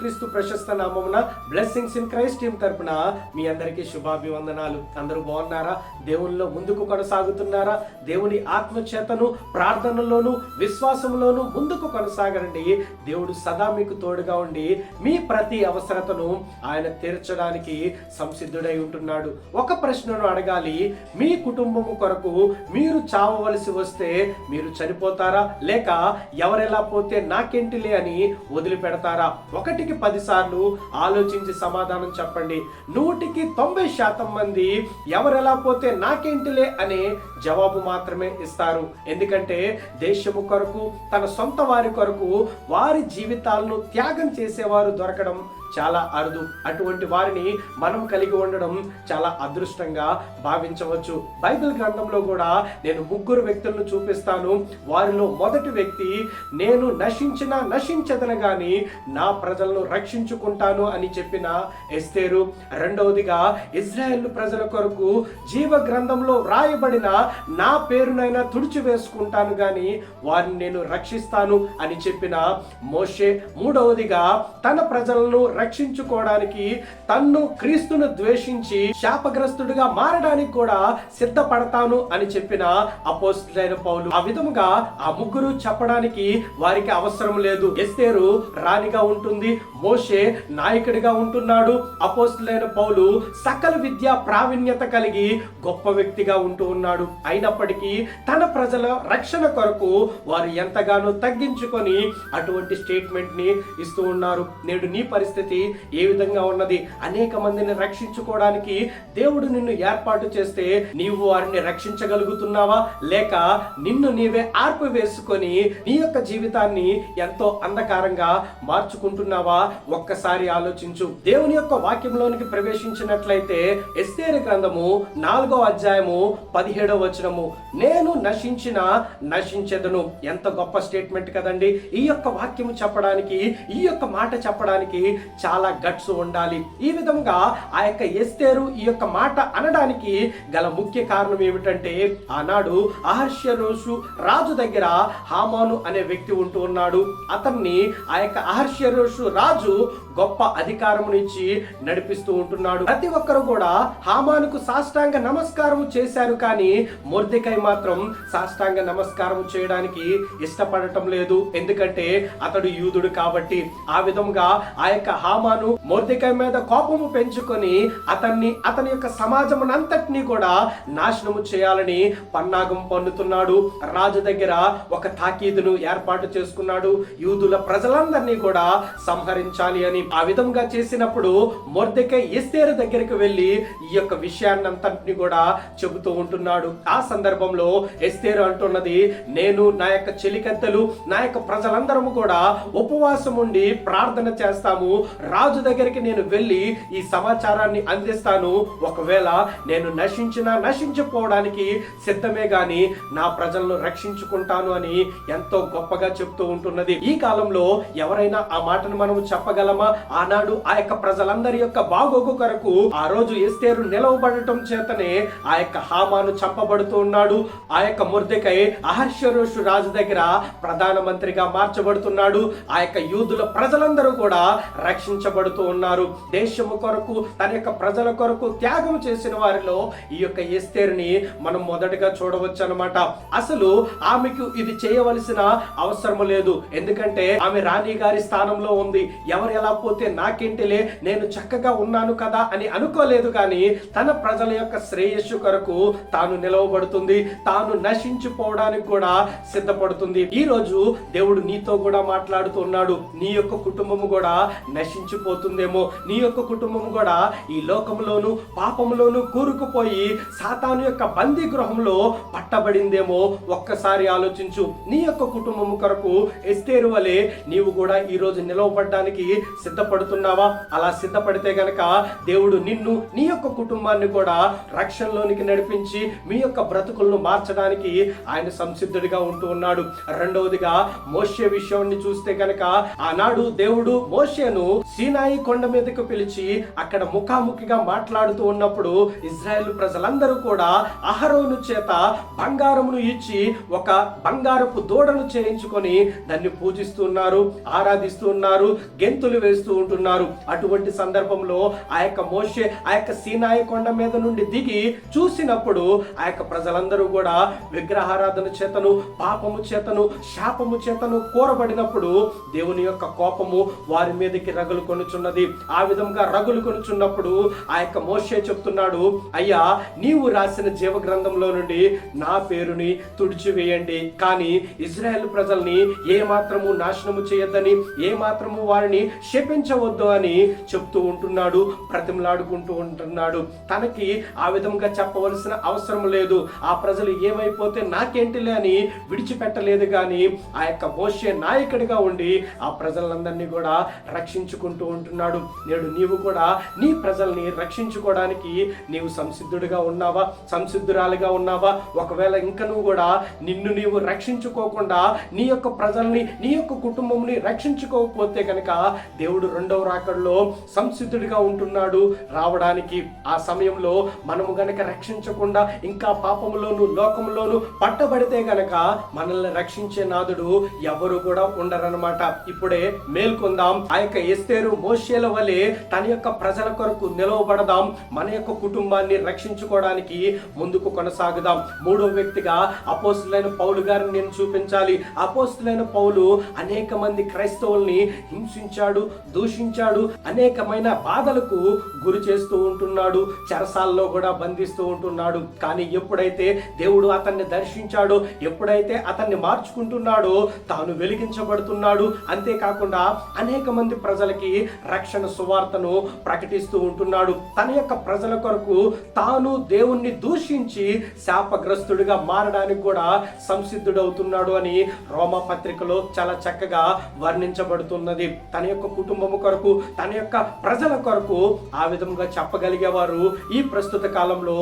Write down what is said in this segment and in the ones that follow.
యేసుక్రీస్తు ప్రశస్త నామమున బ్లెస్సింగ్స్ ఇన్ క్రైస్ట్ టీం తరపున మీ అందరికీ శుభాభివందనాలు. అందరూ బాగున్నారా? దేవుల్లో ముందుకు కొనసాగుతున్నారా? దేవుని ఆత్మచేతను ప్రార్థనలోను విశ్వాసంలోను ముందుకు కొనసాగండి. దేవుడు సదా మీకు తోడుగా ఉండి మీ ప్రతి అవసరతను ఆయన తీర్చడానికి సంసిద్ధుడై ఉంటున్నాడు. ఒక ప్రశ్నను అడగాలి. మీ కుటుంబము కొరకు మీరు చావవలసి వస్తే మీరు చనిపోతారా? లేక ఎవరెలా పోతే నాకేంటిలే అని వదిలిపెడతారా? ఒకటికి పది సార్లు ఆలోచించి సమాధానం చెప్పండి. నూటికి తొంభై శాతం మంది ఎవరెలా పోతే నాకేంటిలే అనే జవాబు మాత్రమే ఇస్తారు. ఎందుకంటే దేశము కొరకు తన సొంత వారి కొరకు వారి జీవితాలను త్యాగం చేసేవారు దొరకడం చాలా అరుదు. అటువంటి వారిని మనం కలిగి ఉండడం చాలా అదృష్టంగా భావించవచ్చు. బైబిల్ గ్రంథంలో కూడా నేను ముగ్గురు వ్యక్తులను చూపిస్తాను. వారిలో మొదటి వ్యక్తి నేను నశించిన నశించదన గాని నా ప్రజలను రక్షించుకుంటాను అని చెప్పిన ఎస్తేరు. రెండవదిగా ఇజ్రాయెల్ ప్రజల కొరకు జీవ గ్రంథంలో వ్రాయబడిన నా పేరునైనా తుడిచివేసుకుంటాను కానీ గాని వారిని నేను రక్షిస్తాను అని చెప్పిన మోషే. మూడవదిగా తన ప్రజలను రక్షించుకోవడానికి తన్ను క్రీస్తును ద్వేషించి శాపగ్రస్తుడిగా మారడానికి కూడా సిద్ధపడతాను అని చెప్పిన అపోస్టులైన పౌలు. ఆ విధముగా ఆ ముగ్గురు చెప్పడానికి వారికి అవసరం లేదు. ఎస్తేరు రాణిగా ఉంటుంది మోషే నాయకుడిగా ఉంటున్నాడు. అపోస్టులైన పౌలు సకల విద్యా ప్రావీణ్యత కలిగి గొప్ప వ్యక్తిగా ఉంటూ ఉన్నాడు. అయినప్పటికీ తన ప్రజల రక్షణ కొరకు వారు ఎంతగానో తగ్గించుకొని అటువంటి స్టేట్మెంట్ని ఇస్తూ ఉన్నారు. నేడు నీ పరిస్థితి ఏ విధంగా ఉన్నది? అనేక మందిని రక్షించుకోవడానికి దేవుడు నిన్ను ఏర్పాటు చేస్తే నీవు వారిని రక్షించగలుగుతున్నావా? లేక నిన్ను నీవే ఆర్పు వేసుకొని నీ యొక్క జీవితాన్ని ఎంతో అంధకారంగా మార్చుకుంటున్నావా? ఒక్కసారి ఆలోచించు. దేవుని యొక్క వాక్యంలోనికి ప్రవేశించినట్లయితే ఎస్తేరి గ్రంథము నాలుగో అధ్యాయము పదిహేడో వచనము నేను నశించిన నశించెదను. ఎంత గొప్ప స్టేట్మెంట్ కదండి. ఈ యొక్క వాక్యము చెప్పడానికి ఈ యొక్క మాట చెప్పడానికి చాలా గట్స్ ఉండాలి. ఈ విధంగా ఆ యొక్క ఎస్తేరు ఈ యొక్క మాట అనడానికి గల ముఖ్య కారణం ఏమిటంటే ఆనాడు అహర్షరోషు రాజు దగ్గర హామాను అనే వ్యక్తి ఉంటూ ఉన్నాడు. అతన్ని ఆ యొక్క అహర్షరోషు రాజు గొప్ప అధికారమునిచ్చి నడిపిస్తూ ఉంటున్నాడు. ప్రతి ఒక్కరు కూడా హామానుకు సాష్టాంగ నమస్కారం చేశారు కానీ మొర్దికై మాత్రం సాష్టాంగ నమస్కారం చేయడానికి ఇష్టపడటం లేదు. ఎందుకంటే అతడు యూదుడు కాబట్టి ఆ విధంగా ఆ యొక్క హామాను మొర్దెకై మీద కోపము పెంచుకొని అతన్ని అతని యొక్క సమాజమునంతటినీ కూడా నాశనము చేయాలని పన్నాగం పన్నుతున్నాడు. రాజు దగ్గర ఒక తాకీదును ఏర్పాటు చేసుకున్నాడు. యూదుల ప్రజలందరినీ కూడా సంహరించాలి అని ఆ విధంగా చేసినప్పుడు మొర్దెకై ఎస్తేరు దగ్గరికి వెళ్ళి ఈ యొక్క విషయాన్ని అంతటిని కూడా చెబుతూ ఉంటున్నాడు. ఆ సందర్భంలో ఎస్తేరు అంటున్నది నేను నా యొక్క చెలికత్తెలు నా యొక్క ప్రజలందరము కూడా ఉపవాసం ఉండి ప్రార్థన చేస్తాము. రాజు దగ్గరికి నేను వెళ్ళి ఈ సమాచారాన్ని అందిస్తాను. ఒకవేళ నేను నశించినా నశించిపోవడానికి సిద్ధమే గాని నా ప్రజలను రక్షించుకుంటాను అని ఎంతో గొప్పగా చెప్తూ ఉంటున్నది. ఈ కాలంలో ఎవరైనా ఆ మాటను మనం చెప్పగలమా? ఆనాడు ఆ యొక్క ప్రజలందరి యొక్క బాగోగు కొరకు ఆ రోజు ఎస్తేరు నిలవబడటం చేతనే ఆ యొక్క హామాను చంపబడుతూ ఉన్నాడు. ఆ యొక్క ముర్దెకై అహర్షరోషు రాజు దగ్గర ప్రధానమంత్రిగా మార్చబడుతున్నాడు. ఆ యొక్క యూదుల ప్రజలందరూ కూడా రక్షించబడుతూ ఉన్నారు. దేశము కొరకు తన యొక్క ప్రజల కొరకు త్యాగం చేసిన వారిలో ఈ యొక్క ఎస్తేర్ని మనం మొదటగా చూడవచ్చు అనమాట అసలు ఆమెకు ఇది చేయవలసిన అవసరం లేదు. ఎందుకంటే ఆమె రాణి గారి స్థానంలో ఉంది. ఎవరు ఎలా పోతే నాకేంటిలే నేను చక్కగా ఉన్నాను కదా అని అనుకోలేదు కానీ తన ప్రజల యొక్క శ్రేయస్సు కొరకు తాను నిలవబడుతుంది. తాను నశించిపోవడానికి కూడా సిద్ధపడుతుంది. ఈ రోజు దేవుడు నీతో కూడా మాట్లాడుతున్నాడు నీ యొక్క కుటుంబము కూడా నశించిపోతుందేమో నీ యొక్క కుటుంబం కూడా ఈ లోకంలోను పాపంలోను కూరుకుపోయి సాతాను యొక్క బందీ గృహంలో పట్టబడిందేమో? ఒక్కసారి ఆలోచించు. నీ యొక్క కుటుంబం కొరకు ఎస్తేరు వలె నీవు కూడా ఈ రోజు నిలవబడ్డానికి సిద్ధపడుతున్నావా? అలా సిద్ధపడితే గనక దేవుడు నిన్ను నీ యొక్క కుటుంబాన్ని కూడా రక్షణలోనికి నడిపించి మీ యొక్క బ్రతుకులను మార్చడానికి ఆయన సంసిద్ధుడిగా ఉంటూ ఉన్నాడు. రెండవదిగా మోషే విషయాన్ని చూస్తే గనక ఆనాడు దేవుడు మోషేను సీనాయి కొండ మీదకు పిలిచి అక్కడ ముఖాముఖిగా మాట్లాడుతూ ఉన్నప్పుడు ఇజ్రాయెల్ ప్రజలందరూ కూడా అహరోను చేత బంగారమును ఇచ్చి ఒక బంగారపు దూడను చేయించుకొని దాన్ని పూజిస్తున్నారు ఆరాధిస్తున్నారు గెంతులు వేస్తూ ఉంటున్నారు. అటువంటి సందర్భంలో ఆ యొక్క మోషే ఆ యొక్క సీనాయి కొండ మీద నుండి దిగి చూసినప్పుడు ఆ యొక్క ప్రజలందరూ కూడా విగ్రహారాధన చేతను పాపము చేతను శాపము చేతను కోరబడినప్పుడు దేవుని యొక్క కోపము వారి మీదకి రగులు కొనుచున్నది. ఆ విధంగా రగులు కొనుచున్నప్పుడు ఆ యొక్క మోషే చెప్తున్నాడు అయ్యా నీవు రాసిన జీవ గ్రంథంలో నుండి నా పేరుని తుడిచివేయండి. కానీ ఇజ్రాయెల్ ప్రజల్ని ఏ మాత్రము నాశనము చేయొద్దని ఏమాత్రము వారిని శపించవద్దు అని చెప్తూ ఉంటున్నాడు ప్రతిమలాడుకుంటూ ఉంటున్నాడు. తనకి ఆ విధంగా చెప్పవలసిన అవసరం లేదు. ఆ ప్రజలు ఏమైపోతే నాకేంటిలే అని విడిచిపెట్టలేదు. కానీ ఆ యొక్క మోషే నాయకుడిగా ఉండి ఆ ప్రజలందరినీ కూడా రక్షించుకుంటూ ఉంటున్నాడు. నేడు నీవు కూడా నీ ప్రజల్ని రక్షించుకోవడానికి నీవు సంసిద్ధుడిగా ఉన్నావా? సంసిద్ధురాలిగా ఉన్నావా? ఒకవేళ ఇంకా నువ్వు కూడా నిన్ను నీవు రక్షించుకోకుండా నీ యొక్క ప్రజల్ని నీ యొక్క కుటుంబంని రక్షించుకోకపోతే కనుక దేవుడు రెండవ రాకడలో సంసిద్ధుడిగా ఉంటున్నాడు. రావడానికి ఆ సమయంలో మనము గనక రక్షించకుండా ఇంకా పాపములోను లోకములోను పట్టబడితే గనక మనల్ని రక్షించే నాదుడు ఎవరు కూడా ఉండరనమాట ఇప్పుడే మేల్కొందాం. ఆ యొక్క ఎస్తేరు మోషేల వలె తన యొక్క ప్రజల కొరకు నిలవబడదాం మన యొక్క కుటుంబాన్ని రక్షించుకోవడానికి ముందుకు కొనసాగుదాం. మూడో వ్యక్తిగా అపోస్తులైన పౌలు గారిని నేను చూపించాలి. అపోస్తులైన పౌలు అనేక మంది క్రైస్తవుల్ని హింసించాడు దూషించాడు అనేకమైన బాధలకు గురి చేస్తూ ఉంటున్నాడు చెరసాల్లో కూడా బంధిస్తూ ఉంటున్నాడు. కానీ ఎప్పుడైతే దేవుడు అతన్ని దర్శించాడో ఎప్పుడైతే అతన్ని మార్చుకుంటున్నాడో తాను వెలిగించబడుతున్నాడు. అంతేకాకుండా అనేక మంది ప్రజలకి రక్షణ సువార్తను ప్రకటిస్తూ ఉంటున్నాడు. తన యొక్క ప్రజల కొరకు తాను దేవుణ్ణి దూషించి శాపగ్రస్తుడిగా మారడానికి కూడా సంసిద్ధుడవుతున్నాడు అని రోమ పత్రికలో చాలా చక్కగా వర్ణించబడుతున్నది. తన యొక్క కుటుంబము కొరకు తన యొక్క ప్రజల కొరకు ఆ విధంగా చెప్పగలిగేవారు ఈ ప్రస్తుత కాలంలో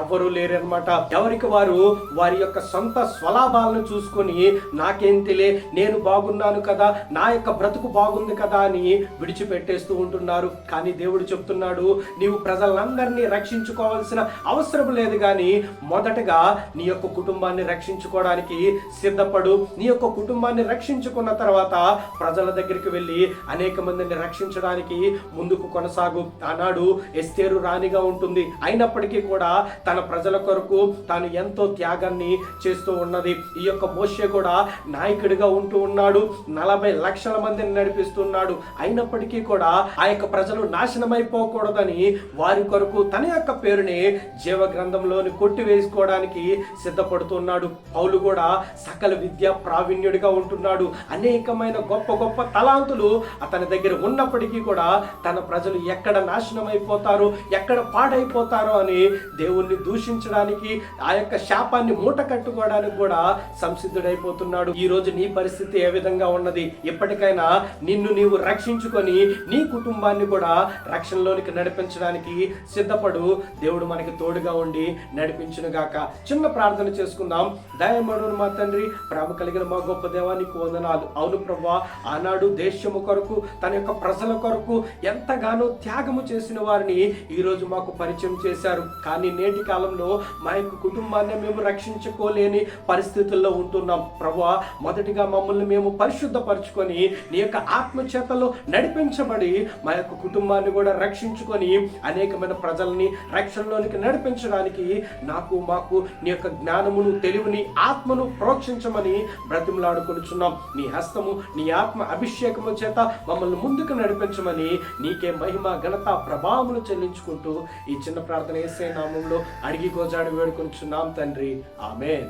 ఎవరు లేరనమాట ఎవరికి వారు వారి యొక్క సొంత స్వలాభాలను చూసుకొని నాకేం తెలియ నేను బాగున్నాను కదా నా యొక్క బ్రతుకు బాగుంది కదా అని విడిచిపెట్టేస్తూ ఉంటున్నారు. కానీ దేవుడు చెప్తున్నాడు నీవు ప్రజలందరినీ రక్షించుకోవాల్సిన అవసరం లేదు కానీ మొదటగా నీ యొక్క కుటుంబాన్ని రక్షించుకోవడానికి సిద్ధపడు. నీ యొక్క కుటుంబాన్ని రక్షించుకున్న తర్వాత ప్రజల దగ్గరికి వెళ్ళి అనేక మందిని రక్షించడానికి ముందుకు కొనసాగు. ఆనాడు ఎస్తేరు రాణిగా ఉంటుంది. అయినప్పటికీ కూడా తన ప్రజల కొరకు తాను ఎంతో త్యాగాన్ని చేస్తూ ఉన్నది. ఈ యొక్క మోషే కూడా నాయకుడిగా ఉంటూ ఉన్నాడు. నలభై లక్షల మందిని నడిపిస్తున్నాడు అయినప్పటికీ కూడా ఆ యొక్క ప్రజలు నాశనమైపోకూడదని వారి కొరకు తన యొక్క పేరుని జీవ గ్రంథంలోని కొట్టివేసుకోవడానికి సిద్ధపడుతున్నాడు. పౌలు కూడా సకల విద్య ప్రావీణ్యుడిగా ఉంటున్నాడు. అనేకమైన గొప్ప గొప్ప తలాంతులు అతని దగ్గర ఉన్నప్పటికీ కూడా తన ప్రజలు ఎక్కడ నాశనం అయిపోతారో ఎక్కడ పాడైపోతారో అని దేవుణ్ణి దూషించడానికి ఆ యొక్క శాపాన్ని మూట కట్టుకోవడానికి కూడా సంసిద్ధుడైపోతున్నాడు. ఈ రోజు నీ పరిస్థితి ఏ విధంగా ఉన్నది? ఎప్పటికైనా నిన్ను నీవు రక్షించుకొని నీ కుటుంబాన్ని కూడా రక్షణలోనికి నడిపించడానికి సిద్ధపడు. దేవుడు మనకి తోడుగా ఉండి నడిపించును గాక చిన్న ప్రార్థన చేసుకుందాం. దయమడును మా తండ్రి ప్రేమ కలిగిన మా గొప్ప దేవానికి వందనాలు. అవును ప్రభా ఆనాడు దేశము కొరకు తన యొక్క ప్రజల కొరకు ఎంతగానో త్యాగము చేసిన వారిని ఈ రోజు మాకు పరిచయం చేశారు. కానీ నేటి కాలంలో మా యొక్క కుటుంబాన్ని మేము రక్షించుకోలేని పరిస్థితుల్లో ఉంటున్నాం. ప్రభా మొదటిగా మమ్మల్ని మేము పరిశుద్ధపరచుకొని నీ యొక్క ఆత్మచేతలో నడిపించబడి మా యొక్క కుటుంబాన్ని కూడా రక్షించుకొని అనేకమైన ప్రజల్ని రక్షణలోనికి నడిపించడానికి నాకు మాకు నీ యొక్క జ్ఞానమును తెలివిని ఆత్మను ప్రోక్షించమని బ్రతిమలాడుకొనుచున్నాం. నీ హస్తము నీ ఆత్మ అభిషేకము చేత మమ్మల్ని ముందుకు నడిపించమని నీకే మహిమ ఘనత ప్రభావములు చెల్లించుకుంటూ ఈ చిన్న ప్రార్థన ఏసే నామంలో అడిగి గోజాడి వేడుకొనిచున్నాం తండ్రి. ఆమెన్.